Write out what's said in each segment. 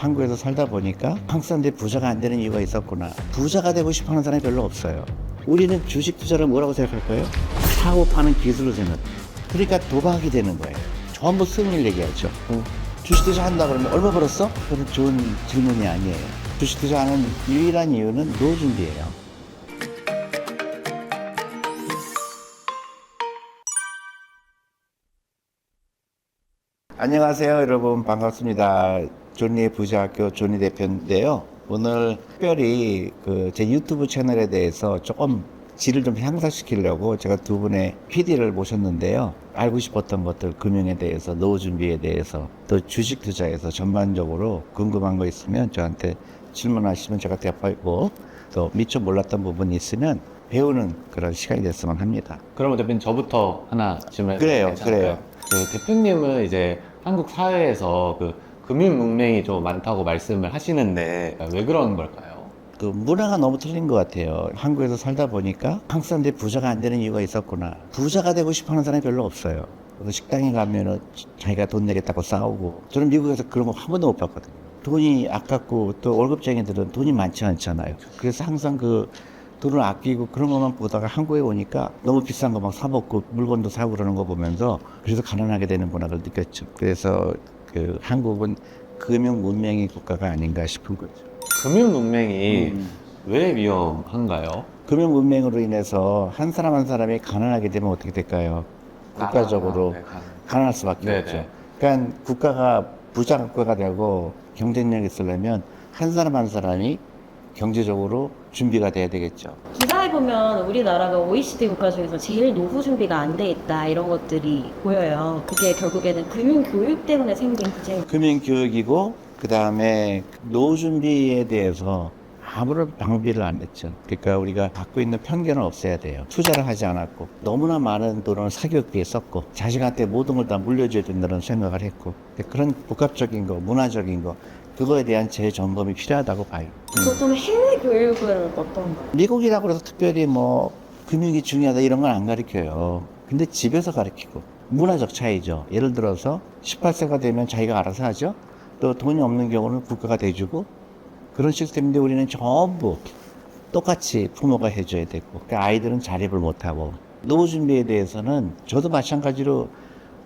한국에서 살다 보니까 한국 사람들이 부자가 안 되는 이유가 있었구나. 부자가 되고 싶어 하는 사람이 별로 없어요. 우리는 주식 투자를 뭐라고 생각할까요? 사고 파는 기술로 생각. 그러니까 도박이 되는 거예요. 전부 승리를 얘기하죠. 어, 주식 투자 한다 그러면 얼마 벌었어? 그건 좋은 질문이 아니에요. 주식 투자하는 유일한 이유는 노후 준비예요. 안녕하세요, 여러분. 반갑습니다. 존리의 부자학교 존리 대표인데요. 오늘 특별히 그 제 유튜브 채널에 대해서 조금 질을 좀 향상시키려고 제가 두 분의 PD를 모셨는데요. 알고 싶었던 것들, 금융에 대해서, 노후 준비에 대해서, 또 주식 투자에서 전반적으로 궁금한 거 있으면 저한테 질문하시면 제가 대답하고 또 미처 몰랐던 부분이 있으면 배우는 그런 시간이 됐으면 합니다. 그러면 대표님 저부터 하나 질문해도 그래요, 괜찮을까요? 그래요. 그 대표님은 이제 한국 사회에서 그 금융 문맹이 좀 많다고 말씀을 하시는데 왜 그런 걸까요? 그 문화가 너무 틀린 것 같아요. 한국에서 살다 보니까 한국 사람들이 부자가 안 되는 이유가 있었구나. 부자가 되고 싶어 하는 사람이 별로 없어요. 식당에 가면은 자기가 돈 내겠다고 싸우고. 저는 미국에서 그런 거 한 번도 못 봤거든요. 돈이 아깝고 또 월급쟁이들은 돈이 많지 않잖아요. 그래서 항상 그 돈을 아끼고 그런 것만 보다가 한국에 오니까 너무 비싼 거 막 사먹고 물건도 사고 그러는 거 보면서 그래서 가난하게 되는구나 를 느꼈죠. 그래서 그 한국은 금융 문명의 국가가 아닌가 싶은 거죠. 금융 문맹이 음. 왜 위험한가요? 금융 문맹으로 인해서 한 사람 한 사람이 가난하게 되면 어떻게 될까요? 국가적으로 아, 네. 가난할 수밖에 네네. 없죠. 그러니까 국가가 부자 국가가 되고 경쟁력이 있으려면 한 사람 한 사람이 경제적으로 준비가 돼야 되겠죠. 기사에 보면 우리나라가 OECD 국가 중에서 제일 노후 준비가 안 돼 있다 이런 것들이 보여요. 그게 결국에는 금융 교육 때문에 생긴 부재. 금융 교육이고 그 다음에 노후 준비에 대해서 아무런 방비를 안 했죠. 그러니까 우리가 갖고 있는 편견을 없애야 돼요. 투자를 하지 않았고 너무나 많은 돈을 사교육비에 썼고 자식한테 모든 걸 다 물려줘야 된다는 생각을 했고 그런 복합적인 거, 문화적인 거 그거에 대한 재점검이 필요하다고 봐요. 보통 해외 교육은 어떤 거? 미국이라고 해서 특별히 뭐 금융이 중요하다 이런 건 안 가르쳐요. 근데 집에서 가르치고 문화적 차이죠. 예를 들어서 18세가 되면 자기가 알아서 하죠. 또 돈이 없는 경우는 국가가 대주고 그런 시스템인데 우리는 전부 똑같이 부모가 해줘야 되고 그러니까 아이들은 자립을 못하고 노후 준비에 대해서는 저도 마찬가지로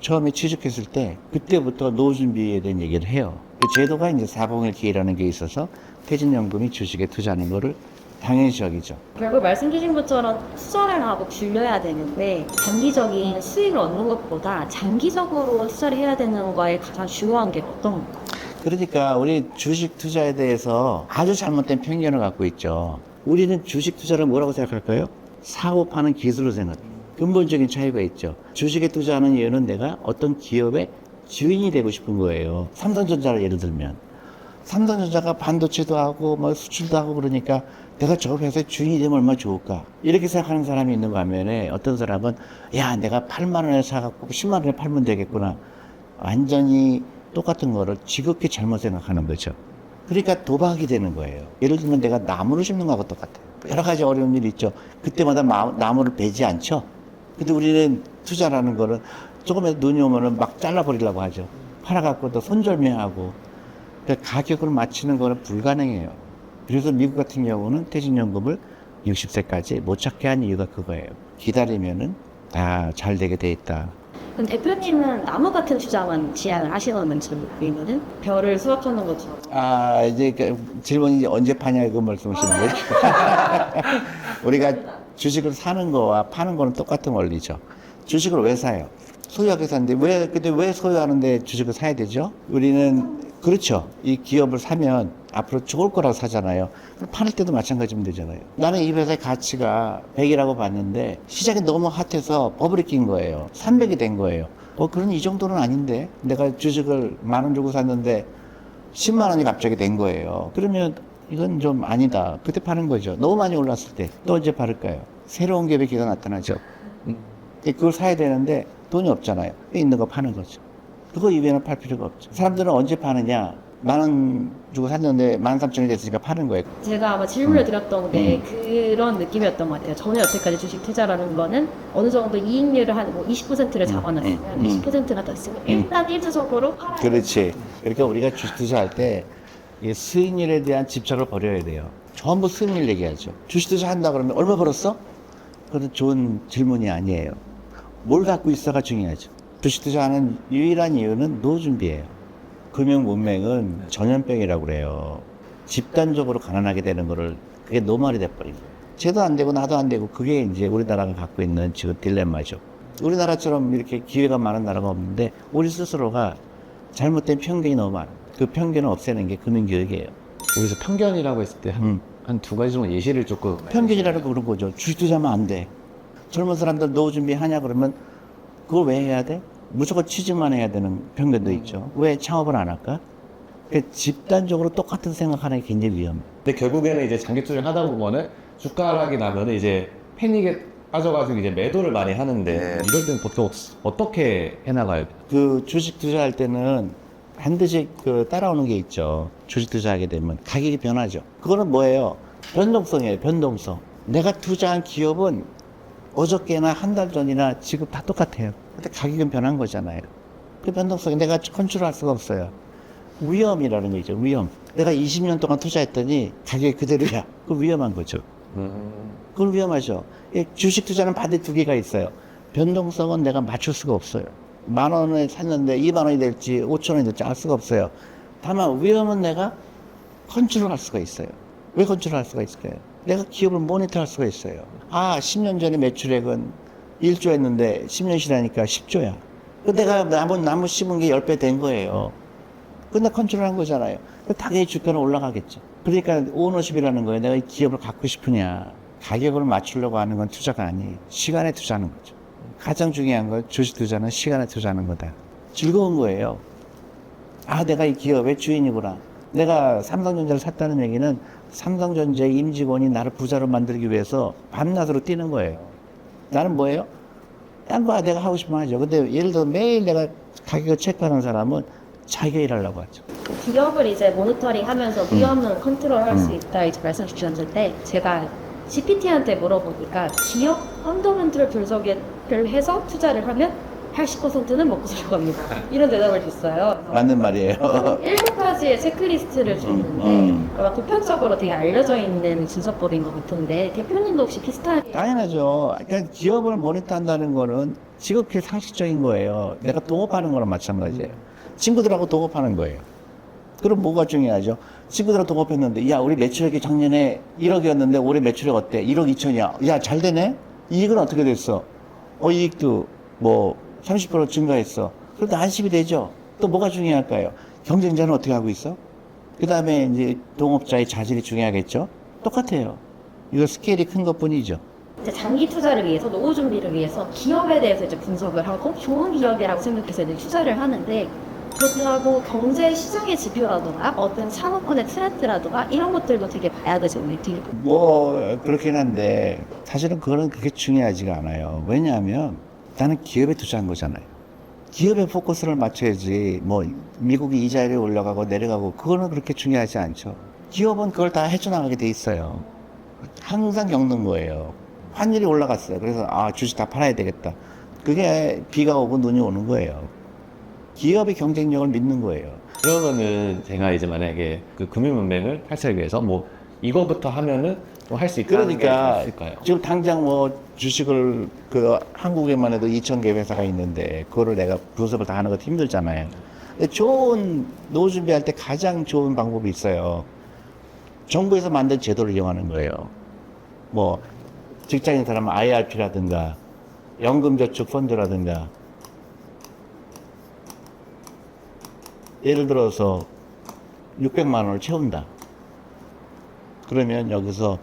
처음에 취직했을 때 그때부터 노후 준비에 대한 얘기를 해요. 그 제도가 이제 401k라는 게 있어서 퇴직연금이 주식에 투자하는 거를 당연시 여기죠. 결국 말씀 주신 것처럼 투자를 하고 굴려야 되는데 단기적인 수익을 얻는 것보다 장기적으로 투자를 해야 되는 거에 가장 중요한 게 어떤 거? 그러니까 우리 주식 투자에 대해서 아주 잘못된 편견을 갖고 있죠. 우리는 주식 투자를 뭐라고 생각할까요? 사고 파는 기술로 생각해요. 근본적인 차이가 있죠. 주식에 투자하는 이유는 내가 어떤 기업의 주인이 되고 싶은 거예요. 삼성전자를 예를 들면. 삼성전자가 반도체도 하고 뭐 수출도 하고 그러니까 내가 저 회사의 주인이 되면 얼마나 좋을까. 이렇게 생각하는 사람이 있는 반면에 어떤 사람은 야, 내가 8만 원에 사갖고 10만 원에 팔면 되겠구나. 완전히 똑같은 거를 지극히 잘못 생각하는 거죠. 그러니까 도박이 되는 거예요. 예를 들면 내가 나무를 심는 거하고 똑같아요. 여러 가지 어려운 일이 있죠. 그때마다 마- 나무를 베지 않죠. 근데 우리는 투자라는 거는 조금이라도 눈이 오면은 막 잘라버리려고 하죠. 팔아갖고 또 손절매하고. 그러니까 가격을 맞추는 거는 불가능해요. 그래서 미국 같은 경우는 퇴직연금을 60세까지 못 찾게 한 이유가 그거예요. 기다리면은 다 잘 되게 돼 있다. 그럼 대표님은 나무 같은 투자만 지향을 하시는 모르겠는 별을 수확하는 것처럼. 아, 이제 그 질문이 언제 파냐 그 말씀하시는 거죠. 우리가 주식을 사는 거와 파는 거는 똑같은 원리죠. 주식을 왜 사요? 소유하게 사는데 왜 근데 왜 소유하는데 주식을 사야 되죠? 우리는 그렇죠. 이 기업을 사면 앞으로 좋을 거라고 사잖아요. 팔을 때도 마찬가지면 되잖아요. 나는 이 회사의 가치가 100이라고 봤는데 시장이 너무 핫해서 버블이 낀 거예요. 300이 된 거예요. 어, 그런 이 정도는 아닌데 내가 주식을 만 원 주고 샀는데 10만 원이 갑자기 된 거예요. 그러면 이건 좀 아니다. 그때 파는 거죠. 너무 많이 올랐을 때또 언제 팔을까요? 새로운 기업의 기가 나타나죠. 음. 그걸 사야 되는데 돈이 없잖아요. 있는 거 파는 거죠. 그거 이외에는 팔 필요가 없죠. 사람들은 언제 파느냐? 만 원 주고 샀는데 만 삼천 원이 됐으니까 파는 거예요. 제가 아마 질문을 드렸던 게 그런 느낌이었던 것 같아요. 저는 여태까지 주식 투자라는 거는 어느 정도 이익률을 한뭐 20%를 잡아놨으면 음, 음. 20%가 더 있으면 일단 일차적으로 팔아야 그렇지. 그러니까 우리가 주식 투자할 때이 수익률에 대한 집착을 버려야 돼요. 전부 수익률 얘기하죠. 주식 투자 한다 그러면 얼마 벌었어? 그건 좋은 질문이 아니에요. 뭘 갖고 있어가 중요하죠. 주식 투자하는 유일한 이유는 노후 준비예요. 금융 문맹은 전염병이라고 그래요. 집단적으로 가난하게 되는 거를 그게 노말이 돼버린 거예요. 쟤도 안 되고 나도 안 되고 그게 이제 우리나라가 갖고 있는 지금 딜레마죠. 우리나라처럼 이렇게 기회가 많은 나라가 없는데 우리 스스로가 잘못된 편견이 너무 많아. 그 편견을 없애는 게 금융교육이에요. 여기서 편견이라고 했을 때 한 음. 두 가지 정도 예시를 조금 편견이라는 거 그런 거죠. 주식 투자하면 안 돼. 젊은 사람들 노후 준비하냐 그러면 그걸 왜 해야 돼? 무조건 취직만 해야 되는 편견도 있죠. 왜 창업을 안 할까? 그 집단적으로 똑같은 생각하는 게 굉장히 위험해. 근데 결국에는 이제 장기 투자를 하다 보면은 주가락이 나면은 이제 패닉에 빠져가지고 이제 매도를 많이 하는데 이럴 때는 보통 어떻게 해나가요? 그 주식 투자할 때는 반드시 그 따라오는 게 있죠. 주식 투자하게 되면 가격이 변하죠. 그거는 뭐예요? 변동성이에요. 변동성. 내가 투자한 기업은 어저께나 한 달 전이나 지금 다 똑같아요. 근데 가격은 변한 거잖아요. 그 변동성이 내가 컨트롤할 수가 없어요. 위험이라는 거 있죠. 위험. 내가 20년 동안 투자했더니 가격이 그대로야. 그 위험한 거죠. 그건 위험하죠. 이 주식 투자는 반대 두 개가 있어요. 변동성은 내가 맞출 수가 없어요. 만 원에 샀는데 2만 원이 될지 5천 원이 될지 알 수가 없어요. 다만 위험은 내가 컨트롤 할 수가 있어요. 왜 컨트롤 할 수가 있을까요? 내가 기업을 모니터 할 수가 있어요. 아, 10년 전에 매출액은 1조였는데 10년 지나니까 10조야. 그 내가 나무, 나무 심은 게 10배 된 거예요. 근데 컨트롤 한 거잖아요. 그 당연히 주가는 올라가겠죠. 그러니까 오너십이라는 거예요. 내가 이 기업을 갖고 싶으냐. 가격을 맞추려고 하는 건 투자가 아니에요. 시간에 투자하는 거죠. 가장 중요한 건 주식 투자는 시간에 투자하는 거다. 즐거운 거예요. 아, 내가 이 기업의 주인이구나. 내가 삼성전자를 샀다는 얘기는 삼성전자의 임직원이 나를 부자로 만들기 위해서 밤낮으로 뛰는 거예요. 나는 뭐예요? 딴거 내가 하고 싶으면 하죠. 근데 예를 들어 매일 내가 가격을 체크하는 사람은 자기가 일하려고 하죠. 기업을 이제 모니터링 하면서 음. 위험은 컨트롤 할 수 있다 이제 말씀 주셨는데 제가 CPT한테 물어보니까 기업 펀더멘트를 분석을 해서 투자를 하면 80%는 먹고 들어갑니다. 이런 대답을 줬어요. 맞는 말이에요. 일곱 가지의 체크리스트를 줬는데 음. 아마 보편적으로 되게 알려져 있는 분석법인 것 같은데 대표님도 혹시 비슷한 당연하죠. 그러니까 기업을 모니터한다는 거는 지극히 상식적인 거예요. 내가 동업하는 거랑 마찬가지예요. 친구들하고 동업하는 거예요. 그럼 뭐가 중요하죠? 친구들하고 동업했는데, 야, 우리 매출액이 작년에 1억이었는데 올해 매출액 어때? 1억 2천이야. 야, 잘 되네? 이익은 어떻게 됐어? 어, 이익도 뭐 30% 증가했어. 그래도 안심이 되죠? 또 뭐가 중요할까요? 경쟁자는 어떻게 하고 있어? 그 다음에 이제 동업자의 자질이 중요하겠죠? 똑같아요. 이거 스케일이 큰 것 뿐이죠. 이제 장기 투자를 위해서 노후 준비를 위해서 기업에 대해서 이제 분석을 하고 좋은 기업이라고 생각해서 이제 투자를 하는데 그렇다고 경제 시장의 지표라든가 어떤 산업군의 트렌드라든가 이런 것들도 되게 봐야 되죠 우리 뭐 그렇긴 한데 사실은 그거는 그렇게 중요하지가 않아요. 왜냐하면 나는 기업에 투자한 거잖아요. 기업에 포커스를 맞춰야지 뭐 미국이 이자율이 올라가고 내려가고 그거는 그렇게 중요하지 않죠. 기업은 그걸 다 헤쳐나가게 돼 있어요. 항상 겪는 거예요. 환율이 올라갔어요. 그래서 아 주식 다 팔아야 되겠다. 그게 비가 오고 눈이 오는 거예요. 기업의 경쟁력을 믿는 거예요. 그러면은 제가 이제 만약에 그 금융 문맹을 탈출하기 위해서 뭐 이거부터 하면은 뭐 할수 있다는 그러니까 게 있을까요? 지금 당장 뭐 주식을 그 한국에만 해도 2천 개 회사가 있는데 그거를 내가 분석을 다 하는 것도 힘들잖아요. 근데 좋은 노후 준비할 때 가장 좋은 방법이 있어요. 정부에서 만든 제도를 이용하는 거예요. 뭐 직장인 사람은 IRP라든가 연금저축 펀드라든가 예를 들어서 600만 원을 채운다. 그러면 여기서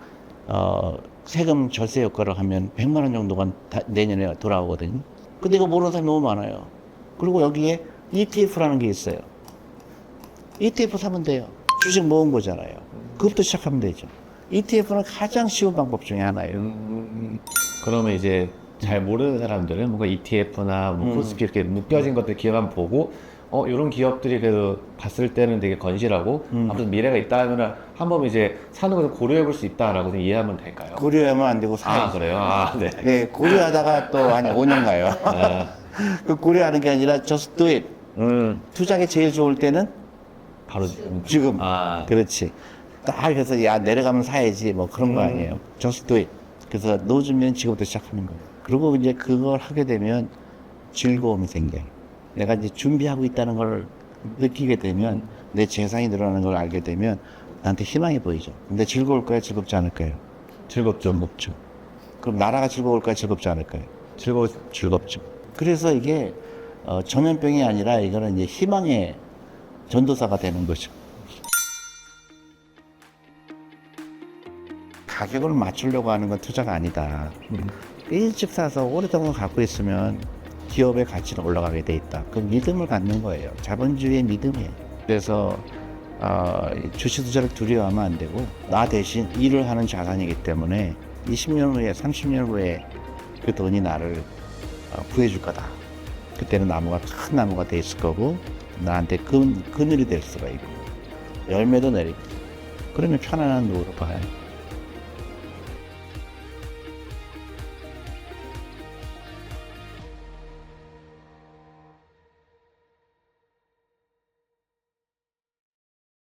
어, 세금 절세 효과를 하면 100만 원 정도가 다- 내년에 돌아오거든요. 근데 이거 모르는 사람이 너무 많아요. 그리고 여기에 ETF라는 게 있어요. ETF 사면 돼요. 주식 모은 거잖아요. 그것부터 시작하면 되죠. ETF는 가장 쉬운 방법 중에 하나예요. 음, 그러면 이제 잘 모르는 사람들은 뭔가 ETF나 뭐 음. 코스피 이렇게 묶여진 것들 기업만 보고 어 이런 기업들이 그래도 봤을 때는 되게 건실하고 음. 아무튼 미래가 있다 하면은 한번 이제 사는 것을 고려해 볼 수 있다라고 좀 이해하면 될까요? 고려하면 안 되고 아 사요. 그래요? 아 네. 네, 고려하다가 또 한 5년 가요. 아, 그 고려하는 게 아니라 just do it. 음, 투자가 제일 좋을 때는 바로 지금 아 그렇지. 딱 해서 야 내려가면 사야지 뭐 그런 거 아니에요. Just do it. 그래서 넣어주면 지금부터 시작하는 거예요. 그리고 이제 그걸 하게 되면 즐거움이 생겨요. 내가 이제 준비하고 있다는 걸 느끼게 되면 내 재산이 늘어나는 걸 알게 되면 나한테 희망이 보이죠. 근데 즐거울까요? 즐겁지 않을까요? 즐겁죠. 즐겁죠. 그럼 나라가 즐거울까요? 즐겁지 않을까요? 즐거워. 즐겁죠. 그래서 이게 어, 전염병이 아니라 이거는 이제 희망의 전도사가 되는 거죠. 가격을 맞추려고 하는 건 투자가 아니다. 일찍 사서 오랫동안 갖고 있으면 기업의 가치는 올라가게 돼 있다. 그 믿음을 갖는 거예요. 자본주의의 믿음이에요. 그래서 어, 주식 투자를 두려워하면 안 되고 나 대신 일을 하는 자산이기 때문에 20년 후에 30년 후에 그 돈이 나를 어, 구해줄 거다. 그때는 나무가 큰 나무가 돼 있을 거고 나한테 그, 그늘이 될 수가 있고 열매도 내리고 그러면 편안한 노후로 봐요.